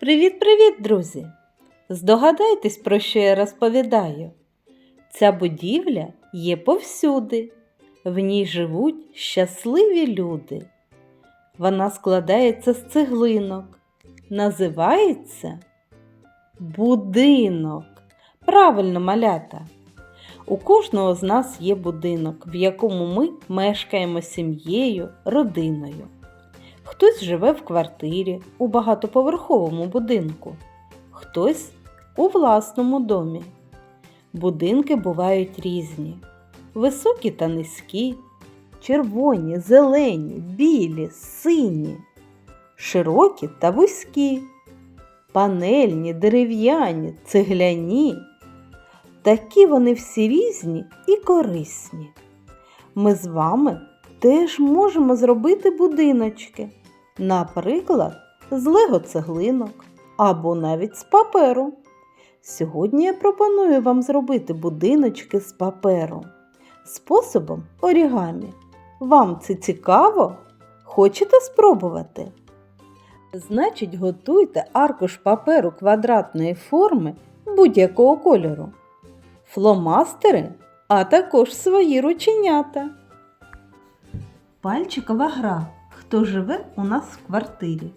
Привіт-привіт, друзі! Здогадайтесь, про що я розповідаю. Ця будівля є повсюди. В ній живуть щасливі люди. Вона складається з цеглинок. Називається будинок. Правильно, малята. У кожного з нас є будинок, в якому ми мешкаємо сім'єю, родиною. Хтось живе в квартирі у багатоповерховому будинку, хтось у власному домі. Будинки бувають різні: високі та низькі, червоні, зелені, білі, сині, широкі та вузькі, панельні, дерев'яні, цегляні. Такі вони всі різні і корисні. Ми з вами теж можемо зробити будиночки, наприклад, з лего-цеглинок або навіть з паперу. Сьогодні я пропоную вам зробити будиночки з паперу способом орігамі. Вам це цікаво? Хочете спробувати? Значить, готуйте аркуш паперу квадратної форми будь-якого кольору, фломастери, а також свої рученята. Пальчикова гра. Хто живе у нас в квартирі?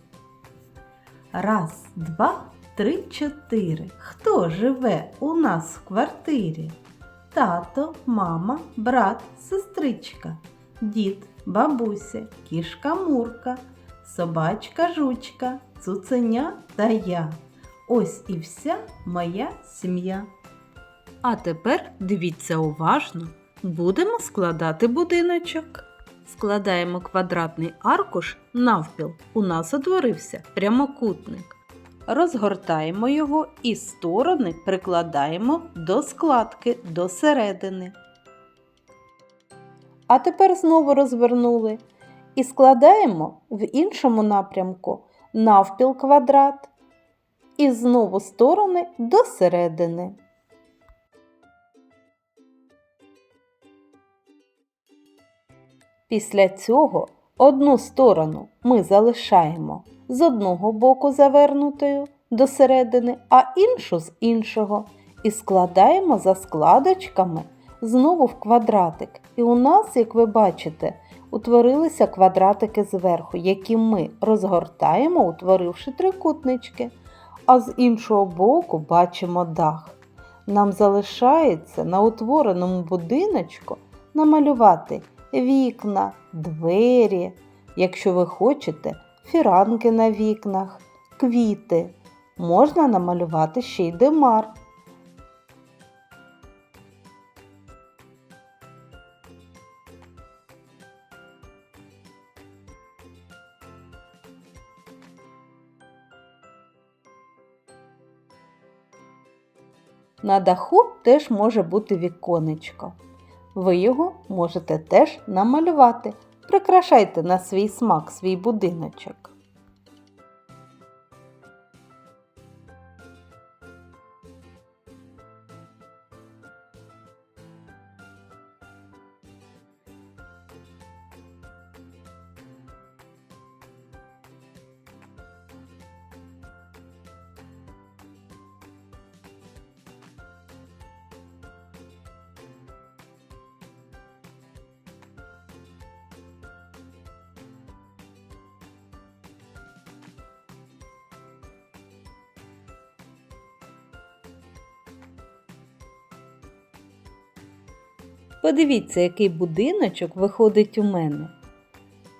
Раз, два, три, чотири. Хто живе у нас в квартирі? Тато, мама, брат, сестричка, дід, бабуся, кішка Мурка, собачка жучка, цуценя та я. Ось і вся моя сім'я. А тепер дивіться уважно. Будемо складати будиночок. Складаємо квадратний аркуш навпіл. У нас утворився прямокутник. Розгортаємо його і сторони прикладаємо до складки до середини. А тепер знову розвернули і складаємо в іншому напрямку навпіл квадрат і знову сторони до середини. Після цього одну сторону ми залишаємо з одного боку завернутою до середини, а іншу з іншого. І складаємо за складочками знову в квадратик. І у нас, як ви бачите, утворилися квадратики зверху, які ми розгортаємо, утворивши трикутнички. А з іншого боку бачимо дах. Нам залишається на утвореному будиночку намалювати вікна, двері, якщо ви хочете, фіранки на вікнах, квіти. Можна намалювати ще й димар. На даху теж може бути віконечко. Ви його можете теж намалювати. Прикрашайте на свій смак свій будиночок. Подивіться, який будиночок виходить у мене.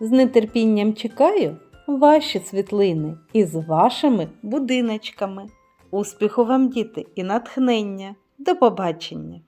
З нетерпінням чекаю ваші світлини із вашими будиночками. Успіху вам, діти, і натхнення! До побачення!